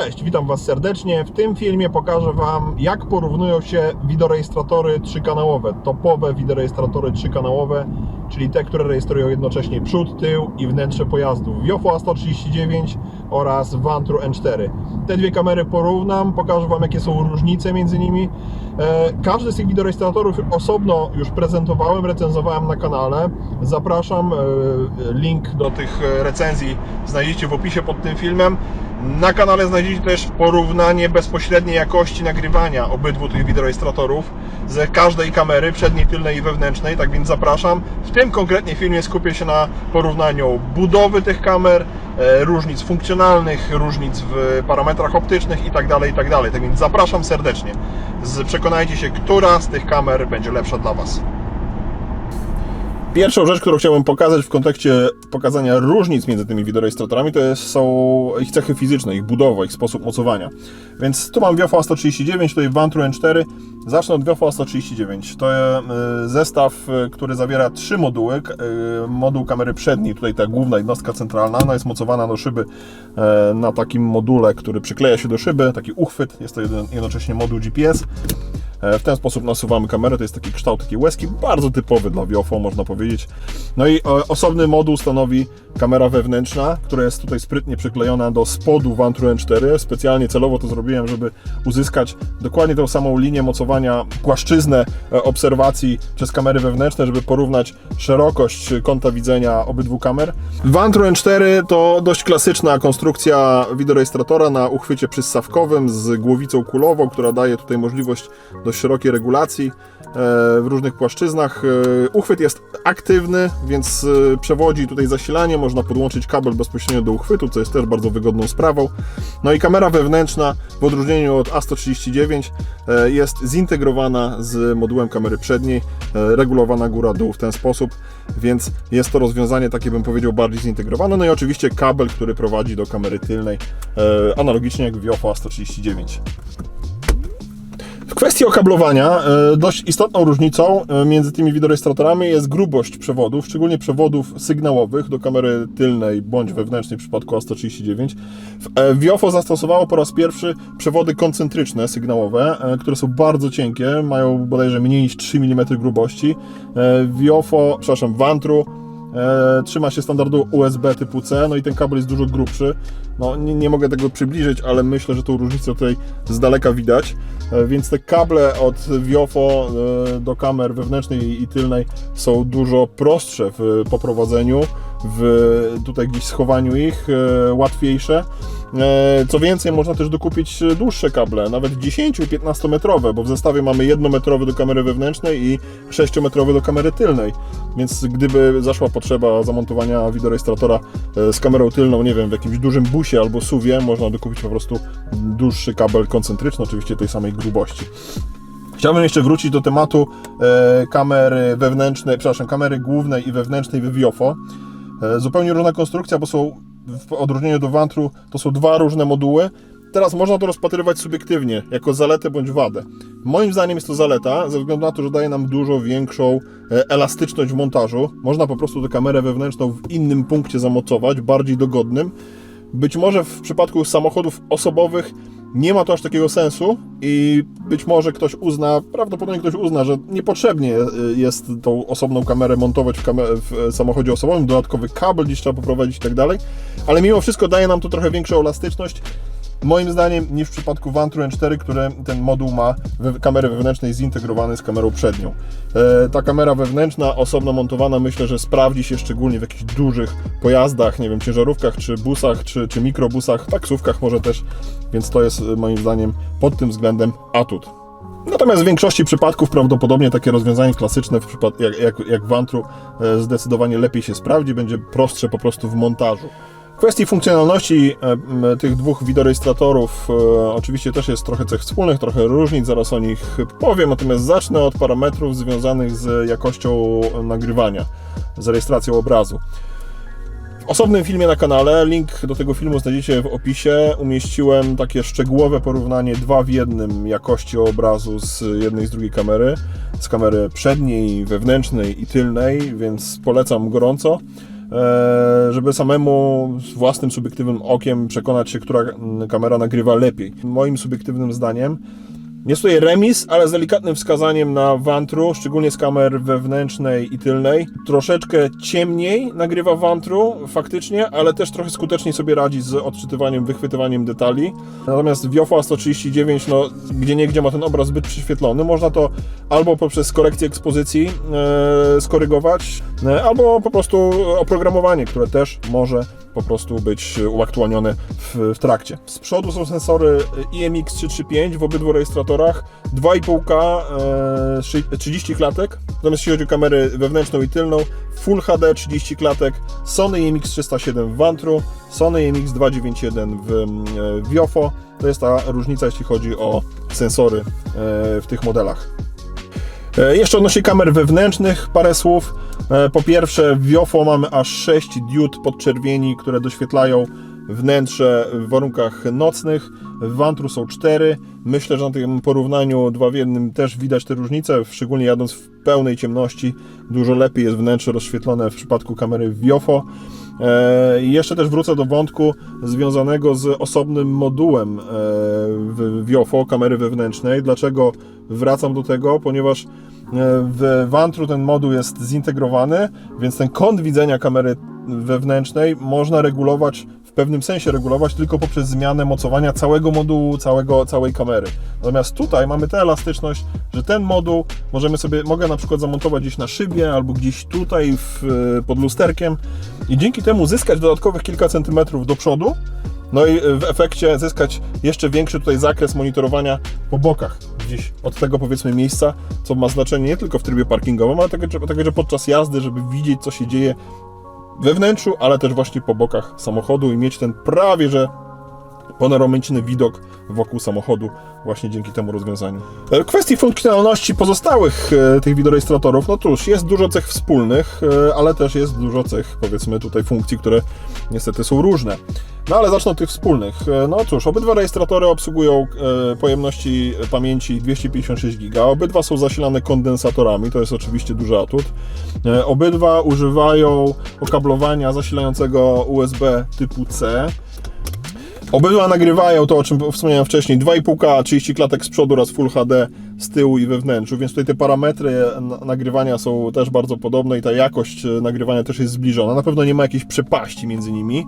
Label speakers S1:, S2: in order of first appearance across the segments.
S1: Cześć, witam Was serdecznie. W tym filmie pokażę Wam, jak porównują się wideorejestratory trzykanałowe, topowe wideorejestratory trzykanałowe, czyli te, które rejestrują jednocześnie przód, tył i wnętrze pojazdu. Viofo A139 oraz Vantru N4. Te dwie kamery porównam, pokażę Wam, jakie są różnice między nimi. E, Każdy z tych wideorejestratorów osobno już prezentowałem, recenzowałem na kanale. Zapraszam, e, link do tych e, recenzji znajdziecie w opisie pod tym filmem. Na kanale znajdziecie też porównanie bezpośredniej jakości nagrywania obydwu tych wideorejestratorów z każdej kamery, przedniej, tylnej i wewnętrznej, tak więc zapraszam. W tym konkretnie filmie skupię się na porównaniu budowy tych kamer, e, różnic funkcjonalnych, różnic w parametrach optycznych itd., itd. Tak więc zapraszam serdecznie. Przekonajcie się, która z tych kamer będzie lepsza dla Was. Pierwszą rzecz, którą chciałbym pokazać w kontekście pokazania różnic między tymi wideorejestratorami, to jest, są ich cechy fizyczne, ich budowa, ich sposób mocowania. Więc tu mam Viofo A139, tutaj Vantru N4. Zacznę od Viofo A139. To e, zestaw, e, który zawiera trzy moduły. E, Moduł kamery przedniej, tutaj ta główna jednostka centralna, ona jest mocowana do szyby na takim module, który przykleja się do szyby, taki uchwyt, jest to jednocześnie moduł GPS. E, W ten sposób nasuwamy kamerę, to jest taki kształt takiej łezki, bardzo typowy dla Viofo, można powiedzieć. No i e, osobny moduł stanowi kamera wewnętrzna, która jest tutaj sprytnie przyklejona do spodu Vantru N4. Specjalnie celowo to zrobiłem, żeby uzyskać dokładnie tą samą linię mocowania, płaszczyznę e, obserwacji przez kamery wewnętrzne, żeby porównać szerokość kąta widzenia obydwu kamer. Vantru N4 to dość klasyczna konstrukcja wideorejestratora na uchwycie przyssawkowym z głowicą kulową, która daje tutaj możliwość dość szerokiej regulacji e, w różnych płaszczyznach. E, Uchwyt jest aktywny, więc e, przewodzi tutaj zasilanie, można podłączyć kabel bezpośrednio do uchwytu, co jest też bardzo wygodną sprawą. No i kamera wewnętrzna, w odróżnieniu od A139, e, jest zintegrowana z modułem kamery przedniej, regulowana góra-dół w ten sposób, więc jest to rozwiązanie takie, bym powiedział, bardziej zintegrowane. No i oczywiście kabel, który prowadzi do kamery tylnej, analogicznie jak w Viofo A139. Kwestii okablowania e, dość istotną różnicą e, między tymi wideorejestratorami jest grubość przewodów, szczególnie przewodów sygnałowych do kamery tylnej bądź wewnętrznej w przypadku A139. W- e, Viofo zastosowało po raz pierwszy przewody koncentryczne sygnałowe, które są bardzo cienkie, mają bodajże mniej niż 3 mm grubości. Viofo, przepraszam, Vantru E, trzyma się standardu USB typu C, no i ten kabel jest dużo grubszy. No, nie, nie mogę tego przybliżyć, ale myślę, że tą różnicę tutaj z daleka widać. E, więc te kable od Viofo e, do kamer wewnętrznej i tylnej są dużo prostsze w poprowadzeniu, w tutaj gdzieś schowaniu ich, e, łatwiejsze. E, Co więcej, można też dokupić dłuższe kable, nawet 10-15 metrowe, bo w zestawie mamy 1 metrowy do kamery wewnętrznej i 6 metrowy do kamery tylnej. Więc gdyby zaszła potrzeba zamontowania wideorejestratora e, z kamerą tylną, nie wiem, w jakimś dużym busie albo suwie, można dokupić po prostu dłuższy kabel koncentryczny, oczywiście tej samej grubości. Chciałbym jeszcze wrócić do tematu e, kamery wewnętrznej, przepraszam, kamery głównej i wewnętrznej w Viofo. E, zupełnie różna konstrukcja, bo są w odróżnieniu do Vantru, to są dwa różne moduły. Teraz można to rozpatrywać subiektywnie, jako zaletę bądź wadę. Moim zdaniem jest to zaleta, ze względu na to, że daje nam dużo większą e, elastyczność w montażu. Można po prostu tę kamerę wewnętrzną w innym punkcie zamocować, bardziej dogodnym. Być może w przypadku samochodów osobowych nie ma to aż takiego sensu i być może ktoś uzna, prawdopodobnie ktoś uzna, że niepotrzebnie e, jest tą osobną kamerę montować w, kamer- w samochodzie osobowym, dodatkowy kabel gdzieś trzeba poprowadzić i tak dalej, ale mimo wszystko daje nam to trochę większą elastyczność, moim zdaniem, niż w przypadku Vantru N4, które ten moduł ma we, kamery wewnętrznej zintegrowany z kamerą przednią. E, ta kamera wewnętrzna, osobno montowana, myślę, że sprawdzi się szczególnie w jakichś dużych pojazdach, nie wiem, ciężarówkach, czy busach, czy, czy mikrobusach, taksówkach może też, więc to jest e, moim zdaniem pod tym względem atut. Natomiast w większości przypadków prawdopodobnie takie rozwiązanie klasyczne w przypad- jak, jak, jak Vantru e, zdecydowanie lepiej się sprawdzi, będzie prostsze po prostu w montażu. W kwestii funkcjonalności e, tych dwóch wideorejestratorów e, oczywiście też jest trochę cech wspólnych, trochę różnic, zaraz o nich powiem, natomiast zacznę od parametrów związanych z jakością nagrywania, z rejestracją obrazu. W osobnym filmie na kanale, link do tego filmu znajdziecie w opisie, umieściłem takie szczegółowe porównanie dwa w jednym jakości obrazu z jednej i z drugiej kamery, z kamery przedniej, wewnętrznej i tylnej, więc polecam gorąco. E, żeby samemu własnym subiektywnym okiem przekonać się, która mm, kamera nagrywa lepiej. Moim subiektywnym zdaniem jest tutaj remis, ale z delikatnym wskazaniem na Vantru, szczególnie z kamer wewnętrznej i tylnej. Troszeczkę ciemniej nagrywa Vantru faktycznie, ale też trochę skuteczniej sobie radzi z odczytywaniem, wychwytywaniem detali. Natomiast Viofa 139, no gdzie niegdzie ma ten obraz zbyt przyświetlony. Można to albo poprzez korekcję ekspozycji e, skorygować, e, albo po prostu oprogramowanie, które też może po prostu być uaktualnione w, w trakcie. Z przodu są sensory IMX335 w obydwu rejestratorach, 2,5K, e, szy- 30 klatek, natomiast jeśli chodzi o kamerę wewnętrzną i tylną, Full HD 30 klatek, Sony IMX307 w Vantru, Sony IMX291 w e, Viofo. To jest ta różnica, jeśli chodzi o sensory e, w tych modelach. E, Jeszcze odnośnie kamer wewnętrznych parę słów. E, Po pierwsze, w Viofo mamy aż 6 diod podczerwieni, które doświetlają wnętrze w warunkach nocnych. W Vantru są 4. Myślę, że na tym porównaniu 2 w jednym też widać te różnice, szczególnie jadąc w pełnej ciemności. Dużo lepiej jest wnętrze rozświetlone w przypadku kamery Viofo. E, I jeszcze też wrócę do wątku związanego z osobnym modułem e, w Viofo, kamery wewnętrznej. Dlaczego wracam do tego? Ponieważ w Vantru ten moduł jest zintegrowany, więc ten kąt widzenia kamery wewnętrznej można regulować, w pewnym sensie regulować tylko poprzez zmianę mocowania całego modułu, całego, całej kamery. Natomiast tutaj mamy tę elastyczność, że ten moduł możemy sobie, mogę na przykład zamontować gdzieś na szybie albo gdzieś tutaj w, pod lusterkiem i dzięki temu zyskać dodatkowych kilka centymetrów do przodu, no i w efekcie zyskać jeszcze większy tutaj zakres monitorowania po bokach, gdzieś od tego powiedzmy miejsca, co ma znaczenie nie tylko w trybie parkingowym, ale także, także podczas jazdy, żeby widzieć co się dzieje we wnętrzu, ale też właśnie po bokach samochodu i mieć ten prawie że panoramatyczny widok wokół samochodu właśnie dzięki temu rozwiązaniu. E, Kwestii funkcjonalności pozostałych e, tych wideorejestratorów, no cóż, jest dużo cech wspólnych, e, ale też jest dużo cech, powiedzmy tutaj funkcji, które niestety są różne. No ale zacznę od tych wspólnych. No cóż, obydwa rejestratory obsługują pojemności pamięci 256 GB. Obydwa są zasilane kondensatorami, to jest oczywiście duży atut. Obydwa używają okablowania zasilającego USB typu C. Obydwa nagrywają to, o czym wspomniałem wcześniej, 2,5K, 30 klatek z przodu oraz Full HD z tyłu i we wnętrzu, więc tutaj te parametry na- nagrywania są też bardzo podobne i ta jakość e, nagrywania też jest zbliżona. Na pewno nie ma jakiejś przepaści między nimi,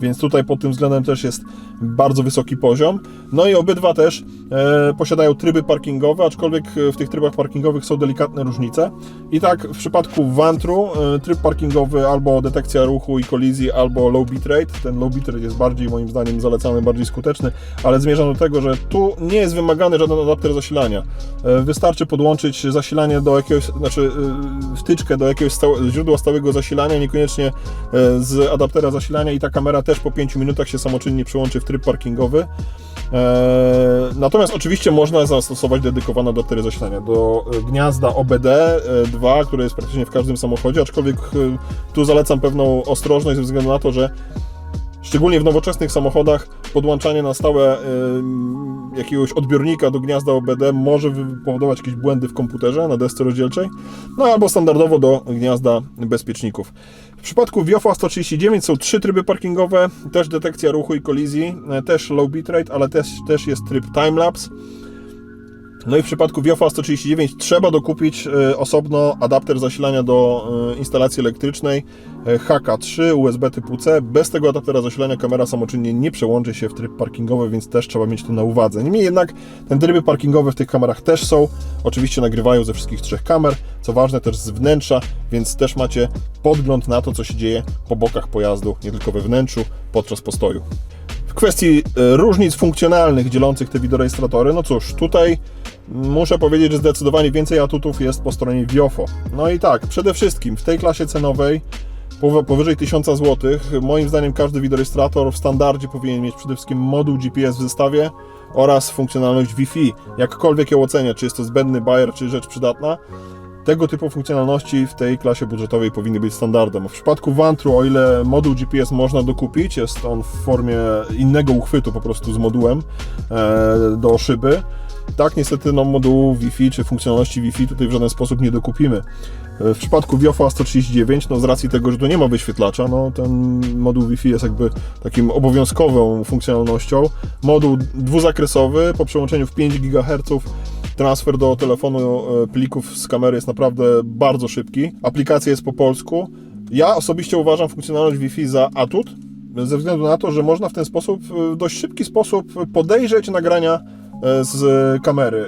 S1: więc tutaj pod tym względem też jest bardzo wysoki poziom. No i obydwa też e, posiadają tryby parkingowe, aczkolwiek e, w tych trybach parkingowych są delikatne różnice. I tak w przypadku Vantru e, tryb parkingowy albo detekcja ruchu i kolizji, albo low bitrate. Ten low bitrate jest bardziej moim zdaniem zalecany, bardziej skuteczny, ale zmierzam do tego, że tu nie jest wymagany żaden adapter zasilania. E, Wystarczy podłączyć zasilanie do jakiegoś, znaczy e, wtyczkę do jakiegoś źródła stałego zasilania, niekoniecznie e, z adaptera zasilania i ta kamera też po 5 minutach się samoczynnie przyłączy w tryb parkingowy. E, Natomiast oczywiście można zastosować dedykowane adaptery zasilania do e, gniazda OBD2, które jest praktycznie w każdym samochodzie, aczkolwiek e, tu zalecam pewną ostrożność ze względu na to, że Szczególnie w nowoczesnych samochodach podłączanie na stałe ym, jakiegoś odbiornika do gniazda OBD może powodować jakieś błędy w komputerze na desce rozdzielczej, no albo standardowo do gniazda bezpieczników. W przypadku Viofa 139 są trzy tryby parkingowe, też detekcja ruchu i kolizji, e, też low bitrate, ale też, też jest tryb timelapse. No i w przypadku Viofa 139 trzeba dokupić e, osobno adapter zasilania do e, instalacji elektrycznej e, HK3 USB typu C. Bez tego adaptera zasilania kamera samoczynnie nie przełączy się w tryb parkingowy, więc też trzeba mieć to na uwadze. Niemniej jednak te tryby parkingowe w tych kamerach też są. Oczywiście nagrywają ze wszystkich trzech kamer, co ważne też z wnętrza, więc też macie podgląd na to, co się dzieje po bokach pojazdu, nie tylko we wnętrzu, podczas postoju. Kwestii e, różnic funkcjonalnych dzielących te wideorejestratory, no cóż, tutaj muszę powiedzieć, że zdecydowanie więcej atutów jest po stronie Viofo. No i tak, przede wszystkim w tej klasie cenowej pow- powyżej 1000 zł, moim zdaniem każdy wideorejestrator w standardzie powinien mieć przede wszystkim moduł GPS w zestawie oraz funkcjonalność Wi-Fi. Jakkolwiek ją ocenię, czy jest to zbędny bajer, czy rzecz przydatna, tego typu funkcjonalności w tej klasie budżetowej powinny być standardem. W przypadku Vantru, o ile moduł GPS można dokupić, jest on w formie innego uchwytu po prostu z modułem e, do szyby, Tak, niestety no, modułu Wi-Fi czy funkcjonalności Wi-Fi tutaj w żaden sposób nie dokupimy. E, W przypadku Viofa 139, no z racji tego, że tu nie ma wyświetlacza, no ten moduł Wi-Fi jest jakby takim obowiązkową funkcjonalnością. Moduł dwuzakresowy po przełączeniu w 5 GHz transfer do telefonu e, plików z kamery jest naprawdę bardzo szybki. Aplikacja jest po polsku. Ja osobiście uważam funkcjonalność Wi-Fi za atut, ze względu na to, że można w ten sposób, w dość szybki sposób podejrzeć nagrania e, z kamery.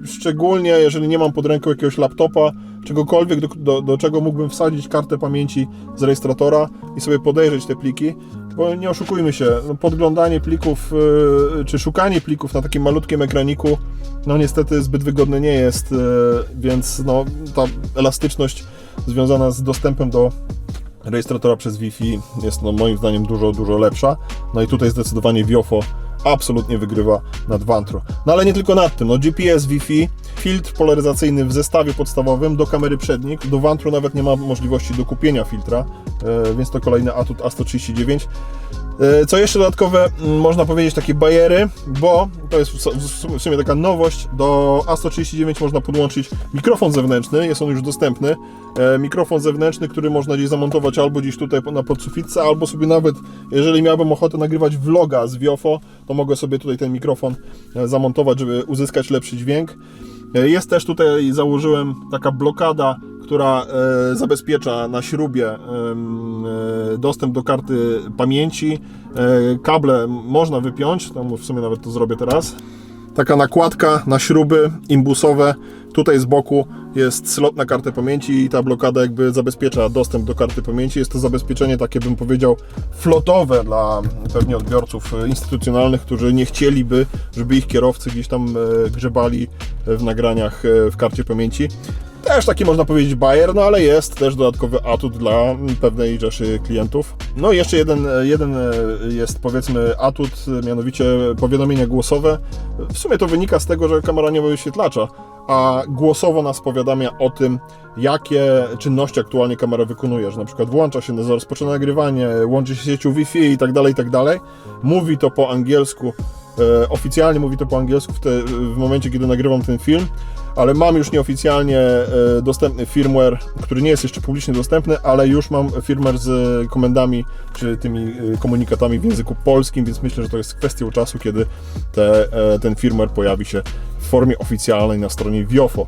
S1: Yy, Szczególnie jeżeli nie mam pod ręką jakiegoś laptopa, czegokolwiek, do, do, do czego mógłbym wsadzić kartę pamięci z rejestratora i sobie podejrzeć te pliki. Bo nie oszukujmy się, no podglądanie plików czy szukanie plików na takim malutkim ekraniku, no niestety zbyt wygodne nie jest, więc no, ta elastyczność związana z dostępem do rejestratora przez Wi-Fi jest no, moim zdaniem dużo, dużo lepsza. No i tutaj zdecydowanie Viofo absolutnie wygrywa nad Vantro. No ale nie tylko nad tym, no GPS Wi-Fi, filtr polaryzacyjny w zestawie podstawowym do kamery przednik, do Vantro nawet nie ma możliwości do kupienia filtra, e, więc to kolejny atut A139. E, Co jeszcze dodatkowe, można powiedzieć takie bajery, bo to jest w su- w sumie- taka nowość, do A139 można podłączyć mikrofon zewnętrzny, jest on już dostępny, E, mikrofon zewnętrzny, który można gdzieś zamontować albo gdzieś tutaj na podsufitce, albo sobie nawet, jeżeli miałbym ochotę nagrywać vloga z Viofo, to mogę sobie tutaj ten mikrofon e, zamontować, żeby uzyskać lepszy dźwięk. Jest też tutaj, założyłem taka blokada, która e, zabezpiecza na śrubie e, dostęp do karty pamięci. E, kable można wypiąć, tam w sumie nawet to zrobię teraz. Taka nakładka na śruby imbusowe. Tutaj z boku jest slot na kartę pamięci i ta blokada jakby zabezpiecza dostęp do karty pamięci. Jest to zabezpieczenie takie, bym powiedział, flotowe dla pewnie odbiorców instytucjonalnych, którzy nie chcieliby, żeby ich kierowcy gdzieś tam grzebali w nagraniach w karcie pamięci. Też taki można powiedzieć bajer, no ale jest też dodatkowy atut dla pewnej rzeszy klientów. No i jeszcze jeden, jeden e, jest powiedzmy atut, mianowicie powiadomienia głosowe. W sumie to wynika z tego, że kamera nie ma wyświetlacza, a głosowo nas powiadamia o tym, jakie czynności aktualnie kamera wykonuje, że na przykład włącza się, rozpoczyna nagrywanie, łączy się siecią Wi-Fi i tak dalej, i tak dalej. Mówi to po angielsku, oficjalnie mówi to po angielsku w, te, w momencie, kiedy nagrywam ten film, ale mam już nieoficjalnie e, dostępny firmware, który nie jest jeszcze publicznie dostępny, ale już mam firmware z komendami, czy tymi e, komunikatami w języku polskim, więc myślę, że to jest kwestią czasu, kiedy te, e, ten firmware pojawi się w formie oficjalnej na stronie Viofo.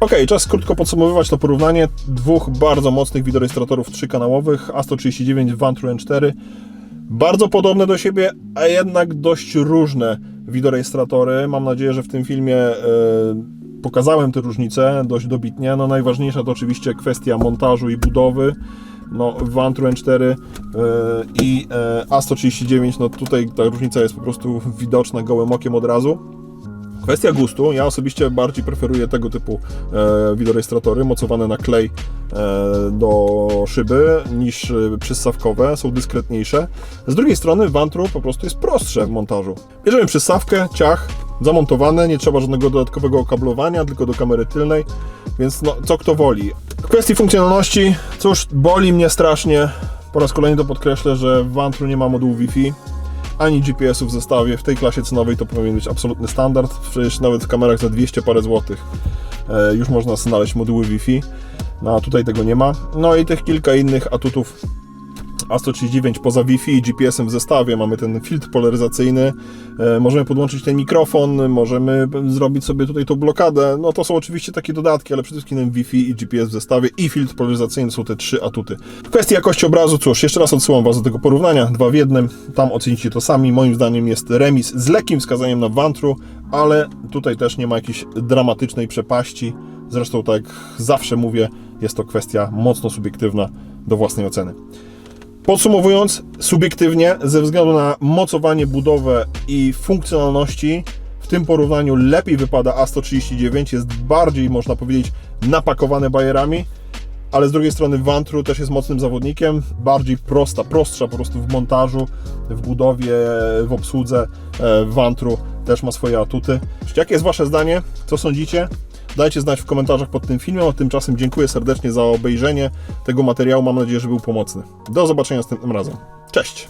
S1: Ok, czas krótko podsumowywać to porównanie dwóch bardzo mocnych wideorejestratorów trzykanałowych A139 Vantru N4 bardzo podobne do siebie, a jednak dość różne wideorejestratory. Mam nadzieję, że w tym filmie e, pokazałem te różnice dość dobitnie. No najważniejsza to oczywiście kwestia montażu i budowy. No, Vantru N4 e, i e, A139, no tutaj ta różnica jest po prostu widoczna gołym okiem od razu. Kwestia gustu. Ja osobiście bardziej preferuję tego typu e, mocowane na klej e, do szyby niż e, przyssawkowe. Są dyskretniejsze. Z drugiej strony Vantru po prostu jest prostsze w montażu. Bierzemy przyssawkę, ciach, zamontowane, nie trzeba żadnego dodatkowego okablowania, tylko do kamery tylnej, więc no, co kto woli. W kwestii funkcjonalności, cóż, boli mnie strasznie. Po raz kolejny to podkreślę, że w Vantru nie ma modułu Wi-Fi ani GPS-u w zestawie. W tej klasie cenowej to powinien być absolutny standard. Przecież nawet w kamerach za 200 parę złotych e, już można znaleźć moduły Wi-Fi. No a tutaj tego nie ma. No i tych kilka innych atutów A139 poza Wi-Fi i GPS-em w zestawie mamy ten filtr polaryzacyjny, e, możemy podłączyć ten mikrofon, możemy zrobić sobie tutaj tą blokadę. No to są oczywiście takie dodatki, ale przede wszystkim Wi-Fi i GPS w zestawie i filtr polaryzacyjny są te trzy atuty. W kwestii jakości obrazu, cóż, jeszcze raz odsyłam Was do tego porównania, dwa w jednym, tam ocenicie to sami. Moim zdaniem jest remis z lekkim wskazaniem na Vantru, ale tutaj też nie ma jakiejś dramatycznej przepaści. Zresztą tak jak zawsze mówię, jest to kwestia mocno subiektywna do własnej oceny. Podsumowując, subiektywnie, ze względu na mocowanie, budowę i funkcjonalności, w tym porównaniu lepiej wypada A139, jest bardziej, można powiedzieć, napakowane bajerami, ale z drugiej strony Vantru też jest mocnym zawodnikiem, bardziej prosta, prostsza po prostu w montażu, w budowie, w obsłudze. E, Vantru też ma swoje atuty. Jakie jest Wasze zdanie? Co sądzicie? Dajcie znać w komentarzach pod tym filmem, tymczasem dziękuję serdecznie za obejrzenie tego materiału. Mam nadzieję, że był pomocny. Do zobaczenia następnym razem. Cześć!